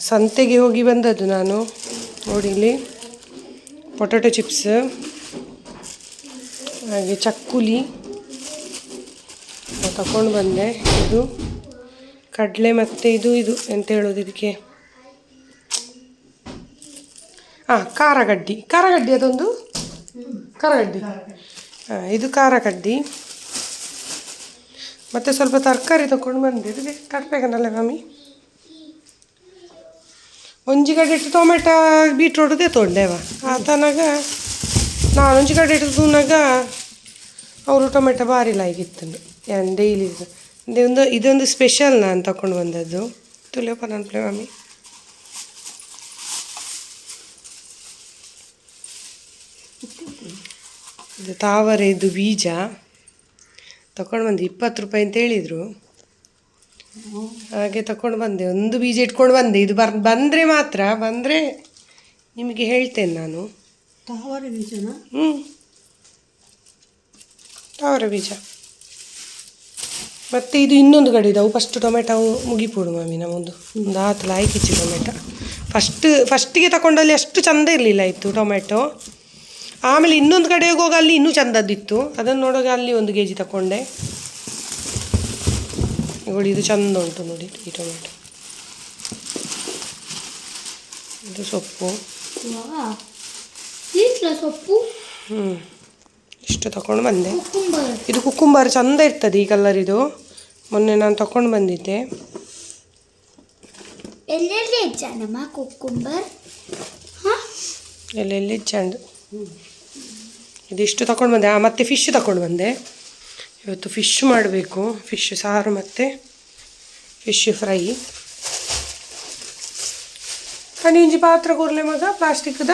ಸಂತೆಗೆ ಹೋಗಿ ಬಂದದ್ದು ನಾನು. ನೋಡಿ ಇಲ್ಲಿ ಪೊಟ್ಯಾಟೊ ಚಿಪ್ಸ್, ಹಾಗೆ ಚಕ್ಕುಲಿ. ತಗೊಂಡು ಬಂದೆ. ಇದು ಕಡಲೆ ಮತ್ತು ಇದು ಇದು ಎಂತ ಹೇಳೋದು ಇದಕ್ಕೆ? ಹಾಂ ಖಾರಗಡ್ಡಿ. ಖಾರಗಡ್ಡಿ ಅದೊಂದು? ಖಾರಗಡ್ಡಿ. ಹಾಂ ಇದು ಖಾರಗಡ್ಡಿ. ಮತ್ತು ಸ್ವಲ್ಪ ತರಕಾರಿ ತಗೊಂಡು ಬಂದೆ. ಇದಕ್ಕೆ ಮಮ್ಮಿ ಒಂಜಿ ಕಡೆ ಇಟ್ಟು ಟೊಮೆಟೊ, ಬೀಟ್ರೋಟ್ ತೊಗೊಂಡೆವ ಆತನಾಗ ನಾನು ಒಂಜಿ ಕಡೆ ಇಟ್ಟು ಅವರು ಟೊಮೆಟೊ ಭಾರಿ ಲಾಯ್ಗಿತ್ತು ಡೈಲಿ ಇದೊಂದು ಇದೊಂದು ಸ್ಪೆಷಲ್ ನಾನು ತಗೊಂಡು ಬಂದದ್ದು. ತುಳಿಯಪ್ಪ ನನ್ನ ಪ್ಲೇ ಮಮ್ಮಿ. ಇದು ತಾವರೆದು ಬೀಜ. ತಗೊಂಡು ಬಂದು ಇಪ್ಪತ್ತು ರೂಪಾಯಿ ಅಂತ ಹೇಳಿದರು. ಹಾಗೆ ತಗೊಂಡು ಬಂದೆ. ಒಂದು ಬೀಜ ಇಟ್ಕೊಂಡು ಬಂದೆ. ಇದು ಬರ್ ಬಂದರೆ ಮಾತ್ರ ಬಂದರೆ ನಿಮಗೆ ಹೇಳ್ತೇನೆ ನಾನು. ತಾವರೆ ಬೀಜನ? ಹ್ಞೂ ತಾವರೆ ಬೀಜ. ಮತ್ತು ಇದು ಇನ್ನೊಂದು ಕಡೆ ಇದಾವೆ ಫಸ್ಟ್ ಟೊಮೆಟೊ ಮುಗಿಪೋಡು ಮಾಮಿ ನಮ್ಮದು. ಒಂದು ಆತು ಲಾಯ್ಕಿಚ್ಚಿ ಟೊಮೆಟೊ. ಫಸ್ಟ್ ಫಸ್ಟಿಗೆ ತಗೊಂಡಲ್ಲಿ ಅಷ್ಟು ಚಂದ ಇರಲಿಲ್ಲ ಇತ್ತು ಟೊಮೆಟೊ. ಆಮೇಲೆ ಇನ್ನೊಂದು ಕಡೆ ಹೋಗುವಾಗ ಅಲ್ಲಿ ಇನ್ನೂ ಚಂದದ್ದಿತ್ತು. ಅದನ್ನು ನೋಡೋಕೆ ಅಲ್ಲಿ ಒಂದು ಕೆ ಜಿ ತಗೊಂಡೆ ನೋಡಿ ಇದು ಚಂದ ಉಂಟು ನೋಡಿ ಈ ಟೊಮೆಟೊ. ಇದು ಸೊಪ್ಪು. ಸೊಪ್ಪು? ಹ್ಞೂ ಇಷ್ಟು ತಗೊಂಡು ಬಂದೆ. ಇದು ಕುಕ್ಕುಂಬಾರ ಚಂದ ಇರ್ತದೆ ಈ ಕಲರ್ ಇದು. ಮೊನ್ನೆ ನಾನು ತಗೊಂಡು ಬಂದಿದ್ದೆ. ಎಲ್ಲೆಲ್ಲಿ ಹೆಚ್ಚನಮ್ಮ ಕುಕ್ಕುಂಬರ್? ಹಾಂ? ಎಲ್ಲೆಲ್ಲಿ ಚೆಂಡು ಇದಿಷ್ಟು ತಗೊಂಡು ಬಂದೆ. ಮತ್ತೆ ಫಿಶ್ ತಗೊಂಡು ಬಂದೆ. ಇವತ್ತು ಫಿಶ್ ಮಾಡಬೇಕು. ಫಿಶ್ ಸಾರು ಮತ್ತು ಫಿಶ್ ಫ್ರೈ ಹನಿ ಇಂಜಿ ಪಾತ್ರ ಕೊರ್ಲೆ ಮಗ ಪ್ಲಾಸ್ಟಿಕ್ದ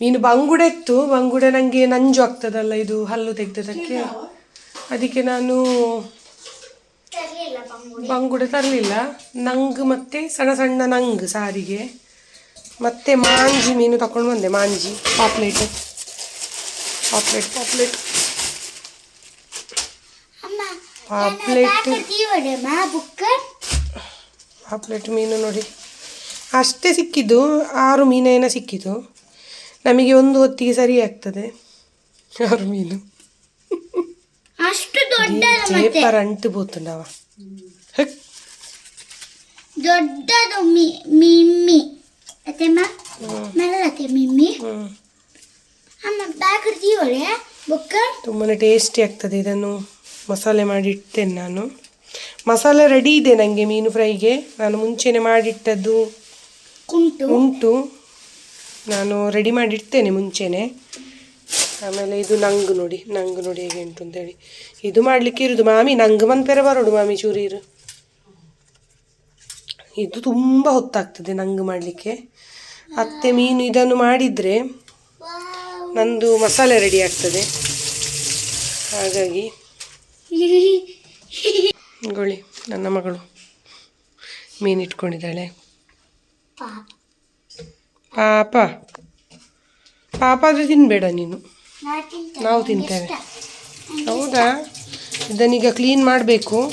ಮೀನು ಬಂಗುಡೆ ಇತ್ತು ಬಂಗುಡೆ ನನಗೆ ನಂಜು ಆಗ್ತದಲ್ಲ ಇದು ಹಲ್ಲು ತೆಗ್ದದಕ್ಕೆ. ಅದಕ್ಕೆ ನಾನು ಬಂಗುಡೆ ತರಲಿಲ್ಲ. ನಂಗ್ ಮತ್ತೆ ಸಣ್ಣ ಸಣ್ಣ ನಂಗ್ ಸಾರಿಗೆ. ಮತ್ತೆ ಮಾಂಜಿ ಮೀನು ತಗೊಂಡು ಬಂದೆ ಮಾಂಜಿ. ಪಾಪ್ಲೇಟ್. ಪಾಪ್ಲೇಟ್ ಪಾಪ್ಲೇಟ್. ಅಮ್ಮ ಪಾಪ್ಲೇಟ್. ಪಾಪ್ಲೇಟ್ ಮೀನು ನೋಡಿ. ಅಷ್ಟೇ ಸಿಕ್ಕಿದ್ದು ಆರು ಮೀನೇನ ಸಿಕ್ಕಿತು ನಮಗೆ ಒಂದು ಹೊತ್ತಿಗೆ ಸರಿ ಆಗ್ತದೆ ಆರು ಮೀನು. ಅಷ್ಟು ಚೇಪರ್ ಅಂಟು ಬೋತುಂಡವ ದೊಡ್ಡದು ಮಿ ಮಿಮ್ಮಿ. ಅತ್ತೆಮ್ಮ ಮಿಮ್ಮಿ ಅಮ್ಮ ಬುಕ್ಕ ತುಂಬಾ ಟೇಸ್ಟಿ ಆಗ್ತದೆ ಇದನ್ನು. ಮಸಾಲೆ ಮಾಡಿ ಇಡ್ತೇನೆ ನಾನು. ಮಸಾಲೆ ರೆಡಿ ಇದೆ ನನಗೆ ಮೀನು ಫ್ರೈಗೆ ನಾನು ಮುಂಚೆನೆ ಮಾಡಿಟ್ಟದ್ದು ಉಂಟು. ಉಂಟು. ನಾನು ರೆಡಿ ಮಾಡಿ ಇಡ್ತೇನೆ ಮುಂಚೆನೆ. ಆಮೇಲೆ ಇದು ನಂಗು ನೋಡಿ. ನಂಗು ನೋಡಿ ಹೇಗೆ ಉಂಟು ಅಂತೇಳಿ. ಇದು ಮಾಡಲಿಕ್ಕೆ ಇರುದು ಮಾಮಿ. ನಂಗೆ ಮನ್ಪೆರೆ ಬರೋಡು ಮಾಮಿ ಚೂರಿರು ಇದು ತುಂಬ ಹೊತ್ತಾಗ್ತದೆ ನಂಗು ಮಾಡಲಿಕ್ಕೆ. ಅತ್ತೆ ಮೀನು ಇದನ್ನು ಮಾಡಿದರೆ ನಂದು ಮಸಾಲೆ ರೆಡಿ ಆಗ್ತದೆ. ಹಾಗಾಗಿ ಗೋಳಿ ನನ್ನ ಮಗಳು ಮೀನು ಇಟ್ಕೊಂಡಿದ್ದಾಳೆ. ಪಾಪ. ಪಾಪ ಆದರೆ ತಿನ್ನಬೇಡ ನೀನು. ನಾವು ತಿಂತೇವೆ. ಹೌದಾ? ಇದನ್ನೀಗ ಕ್ಲೀನ್ ಮಾಡಬೇಕು.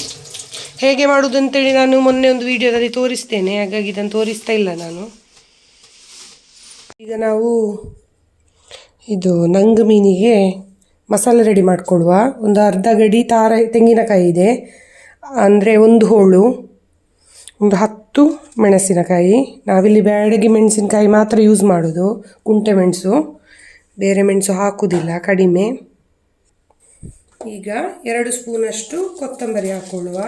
ಹೇಗೆ ಮಾಡೋದು ಅಂತೇಳಿ ನಾನು ಮೊನ್ನೆ ಒಂದು ವಿಡಿಯೋದಲ್ಲಿ ತೋರಿಸ್ತೇನೆ. ಹಾಗಾಗಿ ಇದನ್ನು ತೋರಿಸ್ತಾ ಇಲ್ಲ ನಾನು. ಈಗ ನಾವು ಇದು ನಂಗ್ ಮೀನಿಗೆ ಮಸಾಲೆ ರೆಡಿ ಮಾಡಿಕೊಡುವ. ಒಂದು ಅರ್ಧ ಗಡಿ ತಾರ ತೆಂಗಿನಕಾಯಿ ಇದೆ. ಅಂದರೆ ಒಂದು ಹೋಳು, ಒಂದು ಹತ್ತು ಮೆಣಸಿನಕಾಯಿ. ನಾವಿಲ್ಲಿ ಬ್ಯಾಡಗಿ ಮೆಣಸಿನಕಾಯಿ ಮಾತ್ರ ಯೂಸ್ ಮಾಡೋದು, ಕುಂಟೆ ಮೆಣಸು. ಬೇರೆ ಮೆಣಸು ಹಾಕೋದಿಲ್ಲ, ಕಡಿಮೆ. ಈಗ ಎರಡು ಸ್ಪೂನಷ್ಟು ಕೊತ್ತಂಬರಿ ಹಾಕ್ಕೊಳ್ಳುವ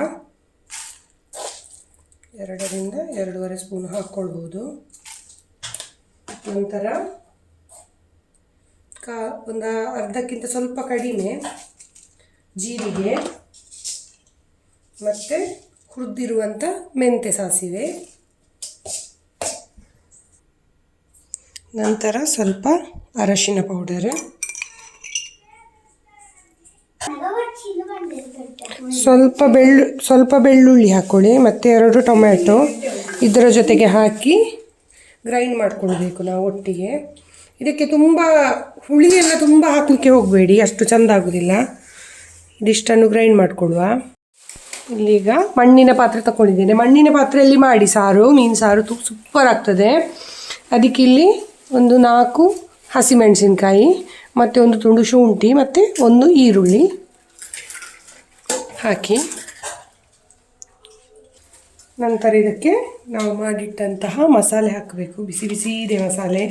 ಎರಡರಿಂದ ಎರಡೂವರೆ ಸ್ಪೂನ್ ಹಾಕ್ಕೊಳ್ಬೋದು ನಂತರ ಕಾ ಒಂದು ಅರ್ಧಕ್ಕಿಂತ ಸ್ವಲ್ಪ ಕಡಿಮೆ ಜೀರಿಗೆ ಮತ್ತು ಹುರಿದಿರುವಂಥ ಮೆಂತೆ ಸಾಸಿವೆ. ನಂತರ ಸ್ವಲ್ಪ ಅರಶಿನ ಪೌಡರ್. ಸ್ವಲ್ಪ ಬೆಳ್ಳು, ಸ್ವಲ್ಪ ಬೆಳ್ಳುಳ್ಳಿ ಹಾಕ್ಕೊಳ್ಳಿ ಮತ್ತು ಎರಡು ಟೊಮ್ಯಾಟೊ ಇದರ ಜೊತೆಗೆ ಹಾಕಿ ಗ್ರೈಂಡ್ ಮಾಡ್ಕೊಳ್ಬೇಕು ನಾವು ಒಟ್ಟಿಗೆ. ಇದಕ್ಕೆ ತುಂಬ ಹುಳಿಯೆಲ್ಲ ತುಂಬ ಹಾಕಲಿಕ್ಕೆ ಹೋಗಬೇಡಿ, ಅಷ್ಟು ಚೆಂದ ಆಗೋದಿಲ್ಲ. ಇದಿಷ್ಟನ್ನು ಗ್ರೈಂಡ್ ಮಾಡಿಕೊಡುವ ಇಲ್ಲೀಗ ಮಣ್ಣಿನ ಪಾತ್ರೆ ತಗೊಂಡಿದ್ದೇನೆ ಮಣ್ಣಿನ ಪಾತ್ರೆಯಲ್ಲಿ ಮಾಡಿ ಸಾರು, ಮೀನು ಸಾರು ತು ಸೂಪರ್ ಆಗ್ತದೆ. ಅದಕ್ಕೆ ಇಲ್ಲಿ ಒಂದು ನಾಲ್ಕು ಹಸಿಮೆಣಸಿನ್ಕಾಯಿ, ಮತ್ತು ಒಂದು ತುಂಡು ಶುಂಠಿ, ಮತ್ತು ಒಂದು ಈರುಳ್ಳಿ ಹಾಕಿ. ನಂತರ ಇದಕ್ಕೆ ನಾವು ಮಾಡಿಟ್ಟಂತಹ ಮಸಾಲೆ ಹಾಕಬೇಕು. ಬಿಸಿ ಬಿಸಿ ಇದೆ ಮಸಾಲೆ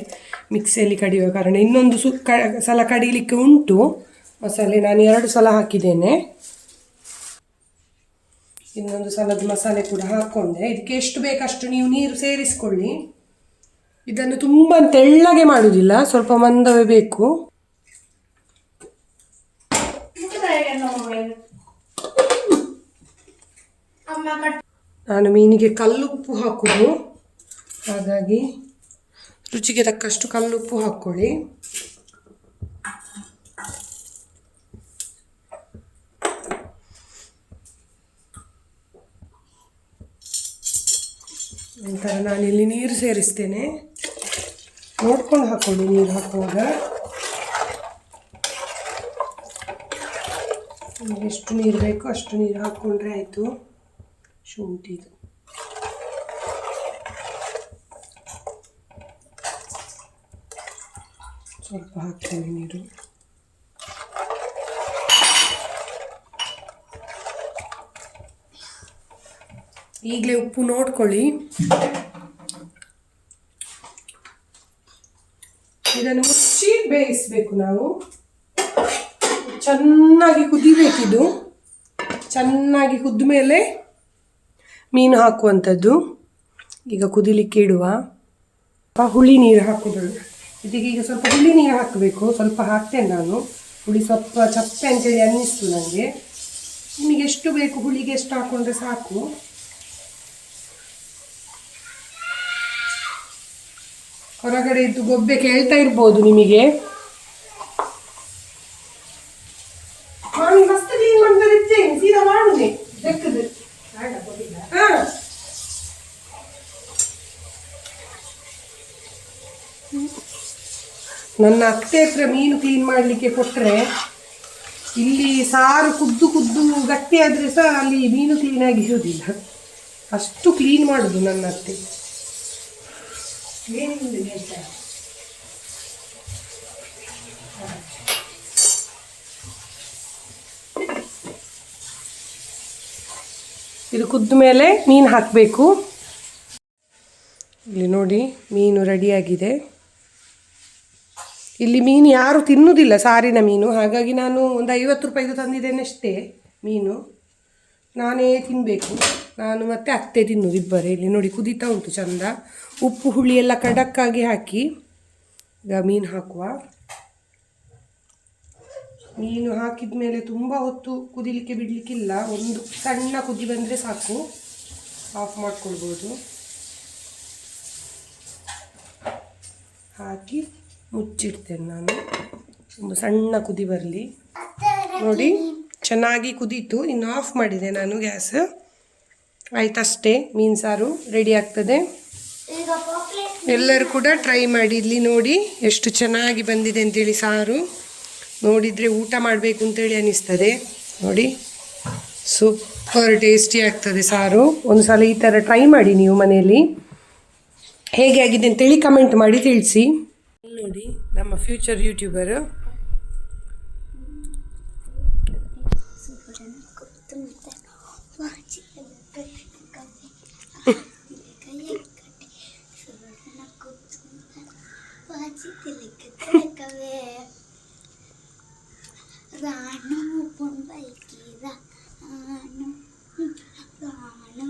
ಮಿಕ್ಸಿಯಲ್ಲಿ ಕಡಿಯುವ ಕಾರಣ ಇನ್ನೊಂದು ಸು ಕ ಸಲ ಕಡಿಲಿಕ್ಕೆ ಉಂಟು. ಮಸಾಲೆ ನಾನು ಎರಡು ಸಲ ಹಾಕಿದ್ದೇನೆ. ಇನ್ನೊಂದು ಸಲದ ಮಸಾಲೆ ಕೂಡ ಹಾಕ್ಕೊಂಡೆ ಇದಕ್ಕೆ ಎಷ್ಟು ಬೇಕಷ್ಟು ನೀವು ನೀರು ಸೇರಿಸ್ಕೊಳ್ಳಿ. ಇದನ್ನು ತುಂಬ ತೆಳ್ಳಗೆ ಮಾಡುವುದಿಲ್ಲ ಸ್ವಲ್ಪ ಮಂದವೇ ಬೇಕು. ನಾನು ಮೀನಿಗೆ ಕಲ್ಲುಪ್ಪು ಹಾಕೋದು. ಹಾಗಾಗಿ ರುಚಿಗೆ ತಕ್ಕಷ್ಟು ಕಲ್ಲುಪ್ಪು ಹಾಕ್ಕೊಳ್ಳಿ ನಂತರ ನಾನಿಲ್ಲಿ ನೀರು ಸೇರಿಸ್ತೇನೆ. ನೋಡ್ಕೊಂಡು ಹಾಕ್ಕೊಳ್ಳಿ ನೀರು ಹಾಕುವಾಗ. ಎಷ್ಟು ನೀರು ಬೇಕೋ ಅಷ್ಟು ನೀರು ಹಾಕ್ಕೊಂಡ್ರೆ ಆಯಿತು. ಶುಂಠಿದು ಸ್ವಲ್ಪ ಹಾಕ್ತೀನಿ ನೀರು ಈಗಲೇ ಉಪ್ಪು ನೋಡ್ಕೊಳ್ಳಿ. ಇದನ್ನು ಮುಚ್ಚಿ ಬೇಯಿಸಬೇಕು ನಾವು. ಚೆನ್ನಾಗಿ ಕುದಿಬೇಕಿದು. ಚೆನ್ನಾಗಿ ಕುದ್ದ ಮೇಲೆ ಮೀನು ಹಾಕುವಂಥದ್ದು. ಈಗ ಕುದಿಲಿಕ್ಕೆ ಇಡುವ. ಹುಳಿ ನೀರು ಹಾಕೋದು. ಇದಕ್ಕೆ ಈಗ ಸ್ವಲ್ಪ ಹುಳಿ ನೀರು ಹಾಕಬೇಕು. ಸ್ವಲ್ಪ ಹಾಕ್ತೇನೆ ನಾನು. ಹುಳಿ ಸ್ವಲ್ಪ ಚಪ್ಪೆ ಅಂತೇಳಿ ಅನ್ನಿಸ್ತು ನನಗೆ ನಿಮಗೆ ಎಷ್ಟು ಬೇಕು ಹುಳಿಗೆ ಎಷ್ಟು ಹಾಕೊಂಡ್ರೆ ಸಾಕು. ಹೊರಗಡೆ ಇದ್ದು ಗೊಬ್ಬೆ ಕೇಳ್ತಾ ಇರ್ಬೋದು ನಿಮಗೆ ನಾನು ಫಸ್ಟ್ ಕ್ಲೀನ್ ಮಾಡ್ತಾ ಇರ್ತೇನೆ ಸೀದಾ ಮಾಡುದೆ ಬೆಕ್ಕದು ಹಾ ನನ್ನ ಅತ್ತೆ ಹತ್ರ ಮೀನು ಕ್ಲೀನ್ ಮಾಡಲಿಕ್ಕೆ ಕೊಟ್ಟರೆ ಇಲ್ಲಿ ಸಾರು ಕುದ್ದು ಕುದ್ದು ಗಟ್ಟಿ ಆದರೆ ಸಹ ಅಲ್ಲಿ ಮೀನು ಕ್ಲೀನಾಗಿ ಇರೋದಿಲ್ಲ ಅಷ್ಟು ಕ್ಲೀನ್ ಮಾಡೋದು ನನ್ನ ಅತ್ತೆ. ಇದು ಕುದ್ದ ಮೇಲೆ ಮೀನು ಹಾಕಬೇಕು. ಇಲ್ಲಿ ನೋಡಿ ಮೀನು ರೆಡಿಯಾಗಿದೆ ಇಲ್ಲಿ ಮೀನು ಯಾರು ತಿನ್ನುವುದಿಲ್ಲ ಸಾರಿನ ಮೀನು. ಹಾಗಾಗಿ ನಾನು ಒಂದು ಐವತ್ತು ರೂಪಾಯಿದು ತಂದಿದ್ದೇನೆ ಅಷ್ಟೇ ಮೀನು. ನಾನೇ ತಿನ್ನಬೇಕು ನಾನು ಮತ್ತೆ ಅತ್ತೆ ತಿನ್ನೋದು ಇಬ್ಬರೇ. ಇಲ್ಲಿ ನೋಡಿ ಕುದೀತಾ ಉಂಟು ಚಂದ. ಉಪ್ಪು, ಹುಳಿ ಎಲ್ಲ ಕಡಕ್ಕಾಗಿ ಹಾಕಿ ಈಗ ಮೀನು ಹಾಕುವ. ಮೀನು ಹಾಕಿದ ಮೇಲೆ ತುಂಬ ಹೊತ್ತು ಕುದಿಲಿಕ್ಕೆ ಬಿಡಲಿಕ್ಕಿಲ್ಲ. ಒಂದು ಸಣ್ಣ ಕುದಿ ಬಂದರೆ ಸಾಕು. ಆಫ್ ಮಾಡ್ಕೊಳ್ಬೋದು. ಹಾಕಿ ಮುಚ್ಚಿಡ್ತೇನೆ ನಾನು. ಒಂದು ಸಣ್ಣ ಕುದಿ ಬರಲಿ. ನೋಡಿ, ಚೆನ್ನಾಗಿ ಕುದೀತು. ಇನ್ನು ಆಫ್ ಮಾಡಿದೆ ನಾನು ಗ್ಯಾಸ್. ಆಯ್ತಷ್ಟೇ, ಮೀನು ಸಾರು ರೆಡಿ ಆಗ್ತದೆ. ಎಲ್ಲರೂ ಕೂಡ ಟ್ರೈ ಮಾಡಿ, ಇಲ್ಲಿ ನೋಡಿ ಎಷ್ಟು ಚೆನ್ನಾಗಿ ಬಂದಿದೆ ಅಂತೇಳಿ ಸಾರು. ನೋಡಿದರೆ ಊಟ ಮಾಡಬೇಕು ಅಂತೇಳಿ ಅನಿಸ್ತದೆ. ನೋಡಿ ಸೂಪರ್ ಟೇಸ್ಟಿ ಆಗ್ತದೆ ಸಾರು. ಒಂದು ಸಲ ಈ ಥರ ಟ್ರೈ ಮಾಡಿ ನೀವು ಮನೆಯಲ್ಲಿ. ಹೇಗೆ ಆಗಿದೆ ಅಂತೇಳಿ ಕಮೆಂಟ್ ಮಾಡಿ ತಿಳಿಸಿ. ನೋಡಿ ನಮ್ಮ ಫ್ಯೂಚರ್ ಯೂಟ್ಯೂಬರು ರಾಣು ಬೊಂಬೈಕಿ ರಾಣು ರಾಣು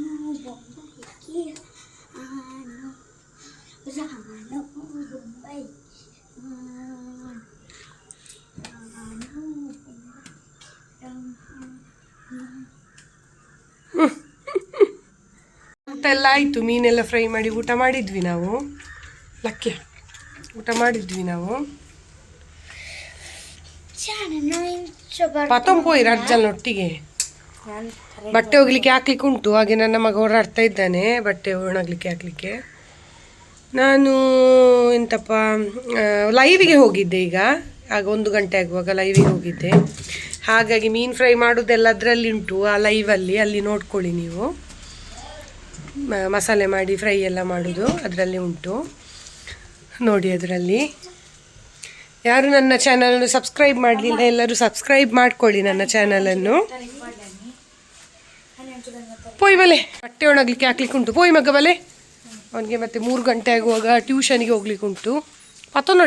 ಎಲ್ಲ ಆಯಿತು, ಮೀನೆಲ್ಲ ಫ್ರೈ ಮಾಡಿ ಊಟ ಮಾಡಿದ್ವಿ ನಾವು. ಲಕ್ಕೆ. ಊಟ ಮಾಡಿದ್ವಿ ನಾವು. ಪತಂ ಅರ್ಜಲ್ನೊಟ್ಟಿಗೆ ಬಟ್ಟೆ ಹೋಗ್ಲಿಕ್ಕೆ ಹಾಕ್ಲಿಕ್ಕೆ ಉಂಟು, ಹಾಗೆ ನನ್ನ ಮಗ ಓಡಾಡ್ತಾ ಇದ್ದಾನೆ, ಬಟ್ಟೆ ಒಣಗ್ಲಿಕ್ಕೆ ಹಾಕ್ಲಿಕ್ಕೆ. ನಾನು ಎಂತಪ್ಪ ಲೈವಿಗೆ ಹೋಗಿದ್ದೆ ಈಗ. ಆಗ ಒಂದು ಗಂಟೆ ಆಗುವಾಗ ಲೈವಿಗೆ ಹೋಗಿದ್ದೆ. ಹಾಗಾಗಿ ಮೀನು ಫ್ರೈ ಮಾಡೋದೆಲ್ಲ ಅದರಲ್ಲಿ ಉಂಟು, ಆ ಲೈವಲ್ಲಿ ಅಲ್ಲಿ ನೋಡ್ಕೊಳ್ಳಿ ನೀವು. ಮಸಾಲೆ ಮಾಡಿ ಫ್ರೈ ಎಲ್ಲ ಮಾಡೋದು, ಅದರಲ್ಲಿ ಉಂಟು. ನೋಡಿ ಅದರಲ್ಲಿ. ಯಾರು ನನ್ನ ಚಾನಲನ್ನು ಸಬ್ಸ್ಕ್ರೈಬ್ ಮಾಡಲಿಲ್ಲ, ಎಲ್ಲರೂ ಸಬ್ಸ್ಕ್ರೈಬ್ ಮಾಡ್ಕೊಳ್ಳಿ ನನ್ನ ಚಾನಲನ್ನು ಪೋಯ್ ಬಲೆ. ಬಟ್ಟೆ ಒಣಗ್ಲಿಕ್ಕೆ ಹಾಕ್ಲಿಕ್ಕೆ ಉಂಟು. ಪೋಯ್ ಮಗ ಬಲೆ. ಅವನಿಗೆ ಮತ್ತೆ ಮೂರು ಗಂಟೆ ಆಗುವಾಗ ಟ್ಯೂಷನ್ಗೆ ಹೋಗ್ಲಿಕ್ಕೆ ಉಂಟು.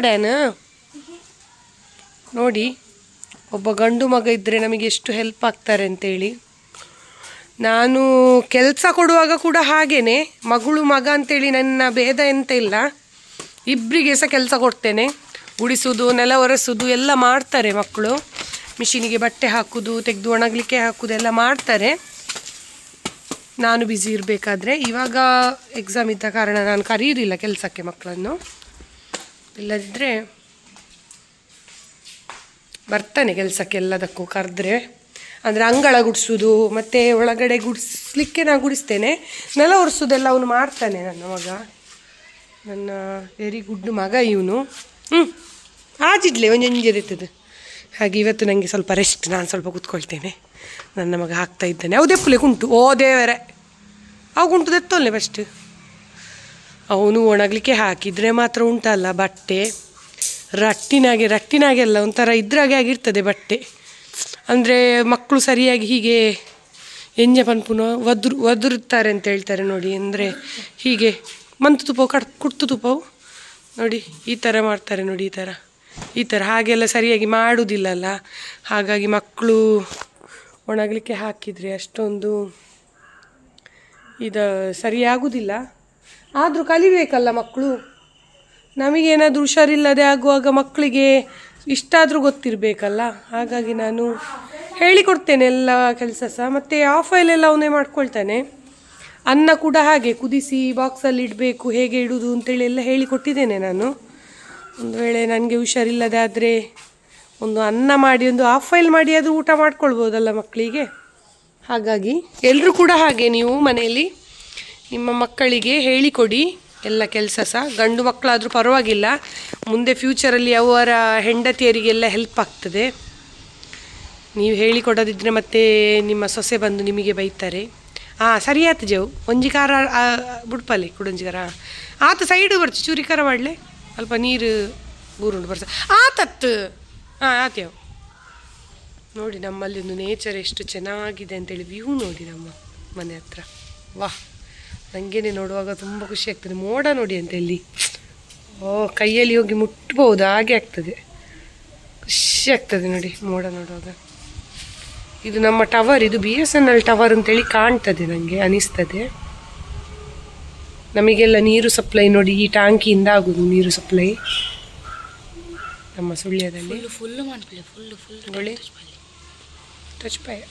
ಡ್ಯಾನ್ ನೋಡಿ, ಒಬ್ಬ ಗಂಡು ಮಗ ಇದ್ದರೆ ನಮಗೆ ಎಷ್ಟು ಹೆಲ್ಪ್ ಆಗ್ತಾರೆ ಅಂತೇಳಿ. ನಾನು ಕೆಲಸ ಕೊಡುವಾಗ ಕೂಡ ಹಾಗೇನೆ. ಮಗಳು, ಮಗ ಅಂತೇಳಿ ನನ್ನ ಭೇದ ಎಂತ ಇಲ್ಲ. ಇಬ್ಬರಿಗೆ ಸಹ ಕೆಲಸ ಕೊಡ್ತೇನೆ. ಗುಡಿಸೋದು ನೆಲ ಒರೆಸೋದು ಎಲ್ಲ ಮಾಡ್ತಾರೆ ಮಕ್ಕಳು. ಮಿಷಿನಿಗೆ ಬಟ್ಟೆ ಹಾಕೋದು, ತೆಗೆದು ಒಣಗಲಿಕ್ಕೆ ಹಾಕೋದು ಎಲ್ಲ ಮಾಡ್ತಾರೆ. ನಾನು ಬ್ಯುಸಿ ಇರಬೇಕಾದ್ರೆ ಇವಾಗ ಎಕ್ಸಾಮ್ ಇದ್ದ ಕಾರಣ ನಾನು ಕರೆಯೋದಿಲ್ಲ ಕೆಲಸಕ್ಕೆ ಮಕ್ಕಳನ್ನು. ಇಲ್ಲದಿದ್ದರೆ ಬರ್ತಾನೆ ಕೆಲಸಕ್ಕೆ ಎಲ್ಲದಕ್ಕೂ ಕರೆದ್ರೆ. ಅಂದರೆ ಅಂಗಳ ಗುಡಿಸೋದು, ಮತ್ತು ಒಳಗಡೆ ಗುಡಿಸ್ಲಿಕ್ಕೆ ನಾನು ಗುಡಿಸ್ತೇನೆ. ನೆಲ ಒರೆಸೋದೆಲ್ಲ ಅವನು ಮಾಡ್ತಾನೆ ನನ್ನ ಮಗ. ನನ್ನ ವೆರಿ ಗುಡ್ ಮಗ ಇವನು. ಹ್ಞೂ ಆಜಿಡ್ಲೆ ಇರ್ತದೆ ಹಾಗೆ ಇವತ್ತು ನನಗೆ ಸ್ವಲ್ಪ ರೆಸ್ಟ್ ನಾನು ಸ್ವಲ್ಪ ಕೂತ್ಕೊಳ್ತೇನೆ. ನನ್ನ ಮಗ ಹಾಕ್ತಾ ಇದ್ದಾನೆ. ಅವು ದೆಪ್ಪಲೆ ಕುಂಟು. ಓ ದೇವರೇ. ಅವು ಕುಂಟು ದೆತ್ತೋಲ್ಲೆ ಫಸ್ಟ್ ಅವನು ಒಣಗಲಿಕ್ಕೆ ಹಾಕಿದರೆ ಮಾತ್ರ ಉಂಟಲ್ಲ ಬಟ್ಟೆ. ರಟ್ಟಿನಾಗೆ, ರಟ್ಟಿನಾಗೆಲ್ಲ ಒಂಥರ ಇದ್ರಾಗೆ ಆಗಿರ್ತದೆ ಬಟ್ಟೆ. ಅಂದರೆ ಮಕ್ಕಳು ಸರಿಯಾಗಿ ಹೀಗೆ ಎಂಜೆ ಪನ್ಪುನ ಒದ್ರು ಒದರುತ್ತಾರೆ ಅಂತ ಹೇಳ್ತಾರೆ ನೋಡಿ. ಅಂದರೆ ಹೀಗೆ ಮಂತು ತುಪ್ಪವು ಕಟ್ ಕುಡ್ತು ತುಪ್ಪವು ನೋಡಿ ಈ ಥರ ಮಾಡ್ತಾರೆ ನೋಡಿ ಈ ಥರ ಈ ಥರ ಹಾಗೆಲ್ಲ ಸರಿಯಾಗಿ ಮಾಡುವುದಿಲ್ಲಲ್ಲ ಹಾಗಾಗಿ ಮಕ್ಕಳು ಒಣಗಲಿಕ್ಕೆ ಹಾಕಿದರೆ ಅಷ್ಟೊಂದು ಇದು ಸರಿಯಾಗುವುದಿಲ್ಲ ಆದರೂ ಕಲಿಬೇಕಲ್ಲ ಮಕ್ಕಳು. ನಮಗೇನಾದರೂ ಹುಷಾರಿಲ್ಲದೆ ಆಗುವಾಗ ಮಕ್ಕಳಿಗೆ ಇಷ್ಟಾದರೂ ಗೊತ್ತಿರಬೇಕಲ್ಲ? ಹಾಗಾಗಿ ನಾನು ಹೇಳಿಕೊಡ್ತೇನೆ ಎಲ್ಲ ಕೆಲಸ ಸಹ. ಮತ್ತು ಆಫ್ ಆಯಿಲೆಲ್ಲ ಅವನೇ ಮಾಡ್ಕೊಳ್ತಾನೆ. ಅನ್ನ ಕೂಡ ಹಾಗೆ ಕುದಿಸಿ ಬಾಕ್ಸಲ್ಲಿ ಇಡಬೇಕು, ಹೇಗೆ ಇಡೋದು ಅಂತೇಳಿ ಎಲ್ಲ ಹೇಳಿಕೊಟ್ಟಿದ್ದೇನೆ ನಾನು. ಒಂದು ವೇಳೆ ನನಗೆ ಹುಷಾರಿಲ್ಲದಾದರೆ ಒಂದು ಅನ್ನ ಮಾಡಿ, ಒಂದು ಆಫ್ ಆಯಿಲ್ ಮಾಡಿ ಅದು ಊಟ ಮಾಡ್ಕೊಳ್ಬೋದಲ್ಲ ಮಕ್ಕಳಿಗೆ? ಹಾಗಾಗಿ ಎಲ್ಲರೂ ಕೂಡ ಹಾಗೆ ನೀವು ಮನೆಯಲ್ಲಿ ನಿಮ್ಮ ಮಕ್ಕಳಿಗೆ ಹೇಳಿಕೊಡಿ. ಎಲ್ಲ ಕೆಲಸ ಸಹ. ಗಂಡು ಮಕ್ಕಳಾದರೂ ಪರವಾಗಿಲ್ಲ. ಮುಂದೆ ಫ್ಯೂಚರಲ್ಲಿ ಅವರ ಹೆಂಡತಿಯರಿಗೆಲ್ಲ ಹೆಲ್ಪ್ ಆಗ್ತದೆ. ನೀವು ಹೇಳಿಕೊಡೋದಿದ್ರೆ ಮತ್ತೆ ನಿಮ್ಮ ಸೊಸೆ ಬಂದು ನಿಮಗೆ ಬೈತಾರೆ. ಹಾಂ ಸರಿ ಆಯ್ತು ಜೇವು. ಒಂಜಿ ಖಾರ ಬುಡ್ಪಲ್ಲಿ ಕುಡೊಂಜಿ ಕಾರ ಆತ ಸೈಡ್ ಬರ್ತು ಚೂರಿ ಖಾರ ಮಾಡಲೆ. ಸ್ವಲ್ಪ ನೀರು ಬೂರುಂಡು ಬರ್ಸ. ಆತತ್ತು! ಹಾಂ ಆತೇವು ನೋಡಿ ನಮ್ಮಲ್ಲಿ ಒಂದು ನೇಚರ್ ಎಷ್ಟು ಚೆನ್ನಾಗಿದೆ ಅಂತೇಳಿ ವ್ಯೂ ನೋಡಿ ನಮ್ಮ ಮನೆ ಹತ್ರ. ವಾಹ್! ನನಗೇನೆ ನೋಡುವಾಗ ತುಂಬ ಖುಷಿ ಆಗ್ತದೆ. ಮೋಡ ನೋಡಿ ಅಂತ ಇಲ್ಲಿ ಓ ಕೈಯಲ್ಲಿ ಹೋಗಿ ಮುಟ್ಬೋದು ಹಾಗೆ ಆಗ್ತದೆ. ಖುಷಿ ಆಗ್ತದೆ ನೋಡಿ ಮೋಡ ನೋಡುವಾಗ. ಇದು ನಮ್ಮ ಟವರ್ ಇದು B S N L tower ಅಂತೇಳಿ ಕಾಣ್ತದೆ ನನಗೆ ಅನಿಸ್ತದೆ. ನಮಗೆಲ್ಲ ನೀರು ಸಪ್ಲೈ ನೋಡಿ ಈ ಟ್ಯಾಂಕಿಯಿಂದ ಆಗೋದು ನೀರು ಸಪ್ಲೈ ನಮ್ಮ ಸುಳ್ಯದಲ್ಲಿ. ಫುಲ್ ಮಾಡ್ಕೊಳ್ಳಿ ಫುಲ್ ಫುಲ್ ನೋಡಿ. ಟಚ್ಪಾಯ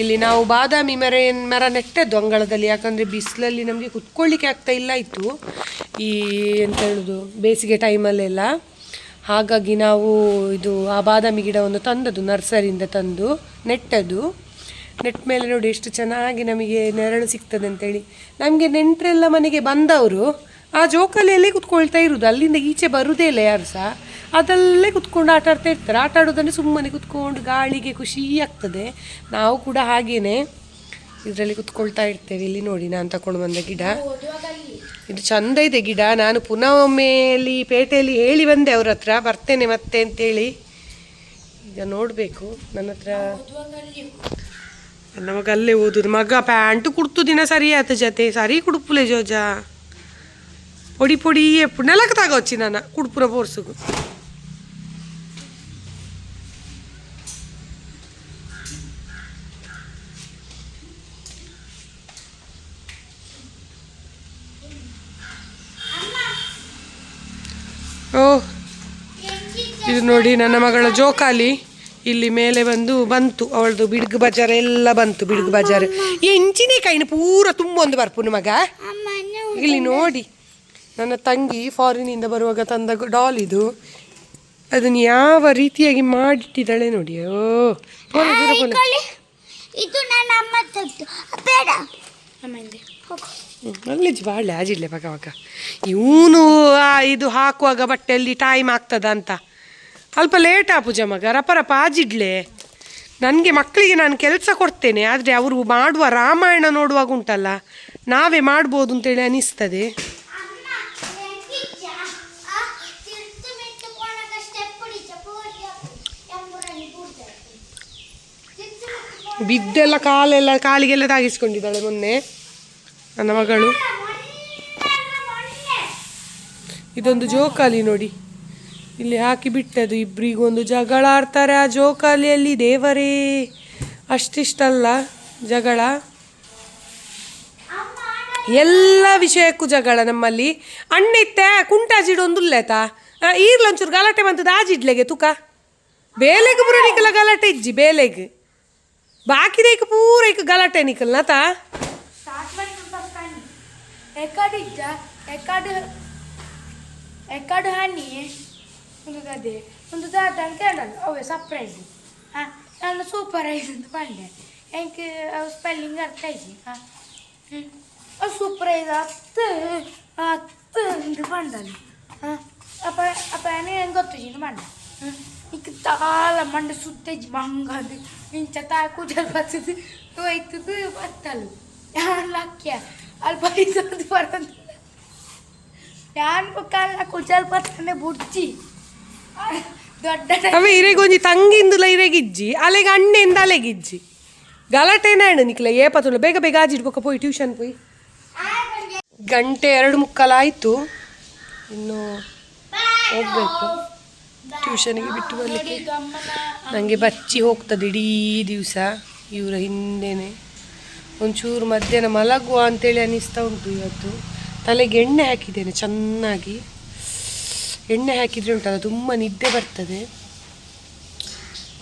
ಇಲ್ಲಿ ನಾವು ಬಾದಾಮಿ ಮರ ಮರ ನೆಟ್ಟದ್ದು ಅಂಗಳದಲ್ಲಿ, ಯಾಕಂದರೆ ಬಿಸಿಲಲ್ಲಿ ನಮಗೆ ಕುತ್ಕೊಳ್ಳಿಕ್ಕೆ ಆಗ್ತಾ ಇಲ್ಲ ಇತ್ತು ಈ ಎಂತ ಹೇಳೋದು, ಬೇಸಿಗೆ ಟೈಮಲ್ಲೆಲ್ಲ ಹಾಗಾಗಿ ನಾವು ಇದು ಆ ಬಾದಾಮಿ ಗಿಡವನ್ನು ತಂದದ್ದು ನರ್ಸರಿಯಿಂದ ತಂದು ನೆಟ್ಟದ್ದು. ನೆಟ್ಟ ಮೇಲೆ ನೋಡಿ ಎಷ್ಟು ಚೆನ್ನಾಗಿ ನಮಗೆ ನೆರಳು ಸಿಗ್ತದೆ ಅಂತೇಳಿ. ನಮಗೆ ನೆಂಟರೆಲ್ಲ ಮನೆಗೆ ಬಂದವರು, ಆ ಜೋಕಾಲಿಯಲ್ಲೇ ಕುತ್ಕೊಳ್ತಾ ಇರೋದು, ಅಲ್ಲಿಂದ ಈಚೆ ಬರುವುದೇ ಇಲ್ಲ ಯಾರು ಸಹ. ಅದಲ್ಲೇ ಕುತ್ಕೊಂಡು ಆಟ ಆಡ್ತಾ ಇರ್ತಾರೆ. ಆಟ ಸುಮ್ಮನೆ ಕುತ್ಕೊಂಡು ಗಾಳಿಗೆ ಖುಷಿ ಆಗ್ತದೆ. ನಾವು ಕೂಡ ಹಾಗೇನೆ ಇದರಲ್ಲಿ ಕುತ್ಕೊಳ್ತಾ ಇರ್ತೇವೆ. ಇಲ್ಲಿ ನೋಡಿ, ನಾನು ತಗೊಂಡು ಬಂದ ಗಿಡ. ಇದು ಚಂದ ಇದೆ ಗಿಡ. ನಾನು ಪುನಃ ಒಮ್ಮೆ ಅಲ್ಲಿ ಪೇಟೆಯಲ್ಲಿ ಹೇಳಿ ಬಂದೆ ಅವ್ರ ಹತ್ರ. ಬರ್ತೇನೆ ಮತ್ತೆ ಅಂತೇಳಿ. ಈಗ ನೋಡಬೇಕು. ನನ್ನ ಹತ್ರ ನನ್ನ ಮಗ ಅಲ್ಲೇ ಓದುದು. ಮಗ ಪ್ಯಾಂಟು ಕುಡ್ತು ದಿನ ಸರಿ ಆಯ್ತು ಜೊತೆ. ಸರಿ ಕುಡುಪುಲೆ ಜೋಜ. ಪೊಡಿ ಪೊಡಿ ನೆಲಕ್ಕೆ ತಾಗೊಚ್ಚಿ ನಾನು ಕುಡುಪುರ ಬೋರ್ಸುಗು ಓ ಇದು ನೋಡಿ ನನ್ನ ಮಗಳ ಜೋಕಾಲಿ. ಇಲ್ಲಿ ಮೇಲೆ ಬಂದು ಬಂತು ಅವಳದು ಬಿಡುಗು ಬಜಾರ್ ಎಲ್ಲ ಬಂತು ಬಿಡುಗು ಬಜಾರ್. ಎಂಚಿನೇ ಕೈನ ಪೂರ ತುಂಬ ಒಂದು ಬರ್ಪುನು ಮಗ ಇಲ್ಲಿ ನೋಡಿ ನನ್ನ ತಂಗಿ ಫಾರಿನಿಂದ ಬರುವಾಗ ತಂದ ಡಾಲ್ ಇದು. ಅದನ್ನು ಯಾವ ರೀತಿಯಾಗಿ ಮಾಡಿಟ್ಟಿದ್ದಾಳೆ ನೋಡಿ ಓ ಅಲ್ಲಿಜ್ ಬಾಳೆ ಆಜಿಡ್ಲೆ ಪಕ್ಕ ಪಕ್ಕ ಇವನು ಇದು ಹಾಕುವಾಗ ಬಟ್ಟೆಯಲ್ಲಿ ಟೈಮ್ ಆಗ್ತದ ಅಂತ ಅಲ್ಪ ಲೇಟ್ ಆ ಪೂಜಾ ಮಗ ರಪ ರಪ ಆಜಿಡ್ಲೆ. ನನಗೆ ಮಕ್ಕಳಿಗೆ ನಾನು ಕೆಲಸ ಕೊಡ್ತೇನೆ ಆದರೆ ಅವರು ಮಾಡುವ ರಾಮಾಯಣ ನೋಡುವಾಗ ಉಂಟಲ್ಲ ನಾವೇ ಮಾಡ್ಬೋದು ಅಂತೇಳಿ ಅನಿಸ್ತದೆ. ಬಿದ್ದೆಲ್ಲ ಕಾಲೆಲ್ಲ ಕಾಲಿಗೆಲ್ಲ ತಾಗಿಸ್ಕೊಂಡಿದ್ದಾಳೆ ಮೊನ್ನೆ ನನ್ನ ಮಗಳು. ಇದೊಂದು ಜೋಕಾಲಿ ನೋಡಿ. ಇಲ್ಲಿ ಹಾಕಿ ಬಿಟ್ಟದು ಇಬ್ಬರಿಗೂ ಒಂದು ಜಗಳ ಆಡ್ತಾರೆ ಆ ಜೋಕಾಲಿಯಲ್ಲಿ, ದೇವರೇ. ಅಷ್ಟಿಷ್ಟಲ್ಲ ಜಗಳ. ಎಲ್ಲ ವಿಷಯಕ್ಕೂ ಜಗಳ ನಮ್ಮಲ್ಲಿ. ಅಣ್ಣಿತ್ತೆ ಕುಂಟಾಜಿಡೊಂದು ಲೇತಾ ಈರ್ಲೊಂಚೂರು ಗಲಾಟೆ ಬಂತದ ಆಜಿಡ್ಲೆಗೆ ತುಕ. ಬೇಲೆಗೆ ಪೂರ ನಿಕಲ ಗಲಾಟೆ ಇಜ್ಜಿ, ಬೇಲೆಗೆ. ಬಾಕಿದೇಕ ಪೂರ ಈಗ ಗಲಾಟೆ ನಿಕಲ್ ನಾತಾ. ಸ್ಟಾರ್ಟ್ ಮಾಡ್ಕೊಂಡು ಎಕ್ಕಡಿದ್ದ ಎಕ್ಕಡು ಎಕ್ಕಡು ಹನಿ ಒಂದು ಗದೆ ಒಂದು ದಾದ ಕೇಳಲ್ಲ ಅವೇ ಸರ್ಪ್ರೈಸ್ ಹಾಂ ನಾನು ಸೂಪರ್ ಐಸ್ ಅಂತ ಬಂದೆ ಹೆಂಗೆ ಸ್ಪೆಲ್ಲಿಂಗ್ ಅರ್ಥ ಆಯ್ತು ಹಾಂ ಹ್ಞೂ ಅವು ಸೂಪರ್ ಐಸ್ ಹತ್ತು ಹತ್ತು ಅಂತ ಬಂದಲ್ಲ ಹಾಂ ಅಪ್ಪ ಅಪ್ಪ ಏನು ಗೊತ್ತು ನೀನು ಬಂದ ಹ್ಞೂ ಈಗ ತಾಲ ಮಂಡೆ ಸುತ್ತೇಜ್ ಮಂಗದು ಇಂಚ ತಾ ಕೂಜಲ್ ಬರ್ತದೆ ಹೋಯ್ತದು ಬತ್ತಲು ಯಾನ್ ಲಕ್ಯ ಅಲ್ಲಿ ಬೈಸೋದು ಬರೋದು ಯಾನ್ ಕಾಲ ಕುಜಲ್ ಬರ್ತಾನೆ ಬುಡ್ಚಿ ದೊಡ್ಡ ಅವೇ ಇರೆಗೊಂಜಿ ತಂಗಿಂದುಲ ಇರೆಗಿಜ್ಜಿ ಅಲೆಗೆ ಅಣ್ಣೆಯಿಂದ ಅಲೆಗಿಜ್ಜಿ. ಗಲಾಟೆನ ಹೆಣ್ಣು ನಿಕ್ಲ ಏ ಪತ್ರ ಬೇಗ ಬೇಗ ಆಜಿಡ್ಬೇಕ ಪೋಯಿ ಟ್ಯೂಷನ್ ಪೋಯ್. ಗಂಟೆ ಎರಡು ಮುಕ್ಕಾಲಾಯಿತು ಇನ್ನು ಹೋಗ್ಬೇಕು. ಟ್ಯೂಷನ್ಗೆ ಬಿಟ್ಟು ಬರಲಿಕ್ಕೆ. ನನಗೆ ಬಚ್ಚಿ ಹೋಗ್ತದೆ ಇಡೀ ದಿವಸ, ಇವರ ಹಿಂದೆನೆ. ಒಂಚೂರು ಮಧ್ಯಾಹ್ನ ಮಲಗುವ ಅಂತೇಳಿ ಅನ್ನಿಸ್ತಾ ಉಂಟು ಇವತ್ತು. ತಲೆಗೆ ಎಣ್ಣೆ ಹಾಕಿದ್ದೇನೆ ಚೆನ್ನಾಗಿ. ಎಣ್ಣೆ ಹಾಕಿದರೆ ಉಂಟಲ್ಲ, ತುಂಬ ನಿದ್ದೆ ಬರ್ತದೆ.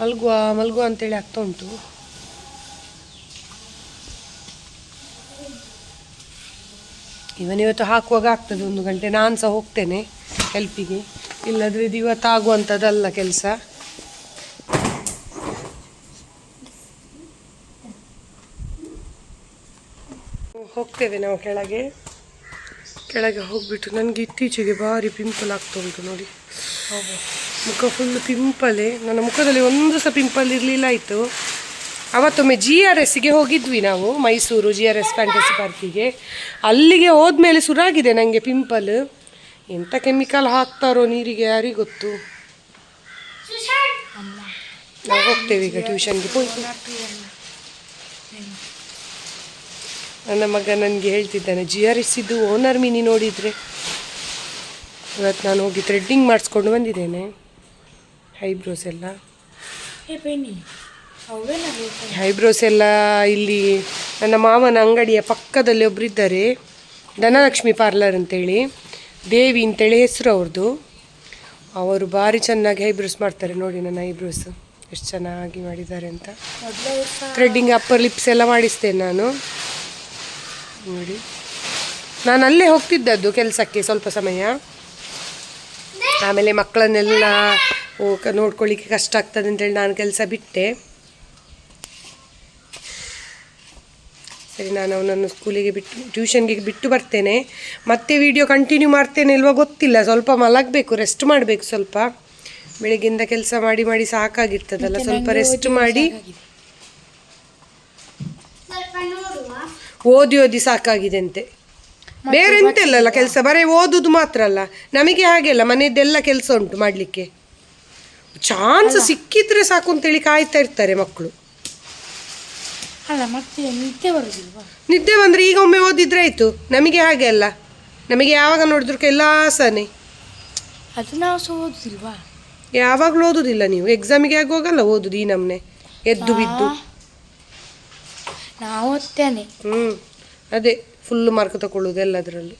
ಮಲ್ಗುವ ಮಲ್ಗುವ ಅಂತೇಳಿ ಆಗ್ತಾ ಉಂಟು. ಇವನಿವತ್ತು ಹಾಕುವಾಗ ಆಗ್ತದೆ ಒಂದು ಗಂಟೆ, ನಾನು ಸಹ ಹೋಗ್ತೇನೆ ಹೆಲ್ಪಿಗೆ ಇಲ್ಲದ್ರೆ ಇದು ಇವತ್ತು ಆಗುವಂಥದ್ದಲ್ಲ ಕೆಲಸ. ಹೋಗ್ತೇವೆ ನಾವು ಕೆಳಗೆ. ಕೆಳಗೆ ಹೋಗ್ಬಿಟ್ಟು ನನಗೆ ಇತ್ತೀಚೆಗೆ ಭಾರಿ ಪಿಂಪಲ್ ಆಗ್ತಾ ಉಂಟು ನೋಡಿ. ಮುಖ ಫುಲ್ ಪಿಂಪಲೇ ನನ್ನ ಮುಖದಲ್ಲಿ ಒಂದು ಸಹ ಪಿಂಪಲ್ ಇರಲಿಲ್ಲ ಆಯಿತು. ಅವತ್ತೊಮ್ಮೆ ಜಿ ಆರ್ ಎಸ್ಸಿಗೆ ಹೋಗಿದ್ವಿ ನಾವು, Mysuru G R S fantasy ಪಾರ್ಕಿಗೆ ಅಲ್ಲಿಗೆ ಹೋದ್ಮೇಲೆ ಸುರಾಗಿದೆ ನನಗೆ ಪಿಂಪಲ್ ಎಂಥ ಕೆಮಿಕಲ್ ಹಾಕ್ತಾರೋ ನೀರಿಗೆ ಯಾರಿಗೆ ಗೊತ್ತು? ನಾವು ಹೋಗ್ತೇವೆ ಈಗ ಟ್ಯೂಷನ್ಗೆ ಹೋಗಿ ನನ್ನ ಮಗ ನನಗೆ ಹೇಳ್ತಿದ್ದಾನೆ ಜಿ ಆರ್ ಎಸ್ ಇದ್ದು ಓನರ್ ಮೀನಿ ನೋಡಿದರೆ. ಇವತ್ತು ನಾನು ಹೋಗಿ ಥ್ರೆಡ್ಡಿಂಗ್ ಮಾಡಿಸ್ಕೊಂಡು ಬಂದಿದ್ದೇನೆ. ಐಬ್ರೋಸ್ ಎಲ್ಲ. ಹೈಬ್ರೋಸ್ ಐಬ್ರೋಸ್ ಎಲ್ಲ ಇಲ್ಲಿ ನನ್ನ ಮಾವನ ಅಂಗಡಿಯ ಪಕ್ಕದಲ್ಲಿ ಒಬ್ಬರಿದ್ದಾರೆ ಧನಲಕ್ಷ್ಮಿ ಪಾರ್ಲರ್ ಅಂತೇಳಿ. ದೇವಿ ಅಂತೇಳಿ ಹೆಸರು ಅವ್ರದ್ದು ಅವರು ಭಾರಿ ಚೆನ್ನಾಗಿ ಐಬ್ರೋಸ್ ಮಾಡ್ತಾರೆ ನೋಡಿ ನನ್ನ ಐಬ್ರೋಸ್ ಎಷ್ಟು ಚೆನ್ನಾಗಿ ಮಾಡಿದ್ದಾರೆ ಅಂತ. ಥ್ರೆಡ್ಡಿಂಗ್ ಅಪ್ಪರ್ ಲಿಪ್ಸ್ ಎಲ್ಲ ಮಾಡಿಸ್ತೇನೆ ನಾನು. ನೋಡಿ. ನಾನು ಅಲ್ಲೇ ಹೋಗ್ತಿದ್ದದ್ದು ಕೆಲಸಕ್ಕೆ ಸ್ವಲ್ಪ ಸಮಯ. ಆಮೇಲೆ ಮಕ್ಕಳನ್ನೆಲ್ಲ ನೋಡ್ಕೊಳ್ಳಿಕ್ಕೆ ಕಷ್ಟ ಆಗ್ತದೆ ಅಂತೇಳಿ ನಾನು ಕೆಲಸ ಬಿಟ್ಟೆ. ಸರಿ ನಾನು ಅವನನ್ನು ಸ್ಕೂಲಿಗೆ ಬಿಟ್ಟು ಟ್ಯೂಷನ್ಗೆ ಬಿಟ್ಟು ಬರ್ತೇನೆ. ಮತ್ತೆ ವಿಡಿಯೋ ಕಂಟಿನ್ಯೂ ಮಾಡ್ತೇನೆ ಇಲ್ವಾ ಗೊತ್ತಿಲ್ಲ. ಸ್ವಲ್ಪ ಮಲಗಬೇಕು ರೆಸ್ಟ್ ಮಾಡಬೇಕು ಸ್ವಲ್ಪ. ಬೆಳಗ್ಗಿಂದ ಕೆಲಸ ಮಾಡಿ ಮಾಡಿ ಸಾಕಾಗಿರ್ತದಲ್ಲ. ಸ್ವಲ್ಪ ರೆಸ್ಟ್ ಮಾಡಿ ಸ್ವಲ್ಪ ನೋಡುವ ಓದಿ ಓದಿ ಸಾಕಾಗಿದೆ ಅಂತೆ. ಬೇರೆ ಎಂತ ಇಲ್ಲಲ್ಲ ಕೆಲಸ? ಬರೀ ಓದುದು ಮಾತ್ರ ಅಲ್ಲ. ನಮಗೆ ಹಾಗೆ ಅಲ್ಲ ಮನೆಯದ್ದೆಲ್ಲ ಕೆಲಸ ಉಂಟು ಮಾಡಲಿಕ್ಕೆ. ಚಾನ್ಸ್ ಸಿಕ್ಕಿದ್ರೆ ಸಾಕು ಅಂತೇಳಿ ಕಾಯ್ತಾ ಇರ್ತಾರೆ ಮಕ್ಕಳು. ಅಲ್ಲ ಮತ್ತೆ ನಿದ್ದೆ ಬರೋದಿಲ್ವಾ? ನಿದ್ದೆ ಬಂದರೆ ಈಗ ಒಮ್ಮೆ ಓದಿದ್ರೆ ಆಯಿತು. ನಮಗೆ ಹಾಗೆ ಅಲ್ಲ. ನಮಗೆ ಯಾವಾಗ ನೋಡಿದ್ರು ಕೆಲಸನೇ ಅದು ನಾವು ಸಹ ಓದುದಿಲ್ವಾ? ಯಾವಾಗಲೂ ಓದುದಿಲ್ಲ ನೀವು. ಎಕ್ಸಾಮಿಗೆ ಆಗುವಾಗಲ್ಲ ಓದುದು ಈ ನಮ್ನೆ. ಎದ್ದು ಬಿದ್ದು. ನಾವು ಓದ್ತೇನೆ ಹ್ಞೂ ಅದೇ ಫುಲ್ ಮಾರ್ಕ್ ತಗೊಳ್ಳೋದು ಎಲ್ಲದರಲ್ಲಿ.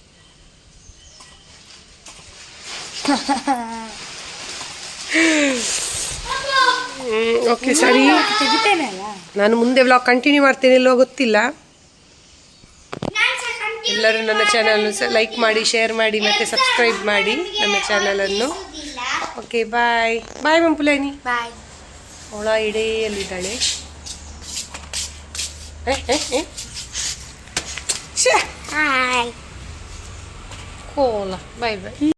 ಓಕೆ ಸರಿ. ನಾನು ಮುಂದೆ ವ್ಲಾಗ್ ಕಂಟಿನ್ಯೂ ಮಾಡ್ತೇನೆ ಇಲ್ಲೋ ಗೊತ್ತಿಲ್ಲ. ನಾನು ಎಲ್ಲರೂ ನನ್ನ ಚಾನಲ್ನು ಸಹ ಲೈಕ್ ಮಾಡಿ ಶೇರ್ ಮಾಡಿ ಮತ್ತು ಸಬ್ಸ್ಕ್ರೈಬ್ ಮಾಡಿ ನನ್ನ ಚಾನಲನ್ನು okay bye bye ಮಂಪುಲೇನಿ bye เอ๊ะเอ๊ะเอ๊ะเชี่ย Ai. Cola. Vai, vai.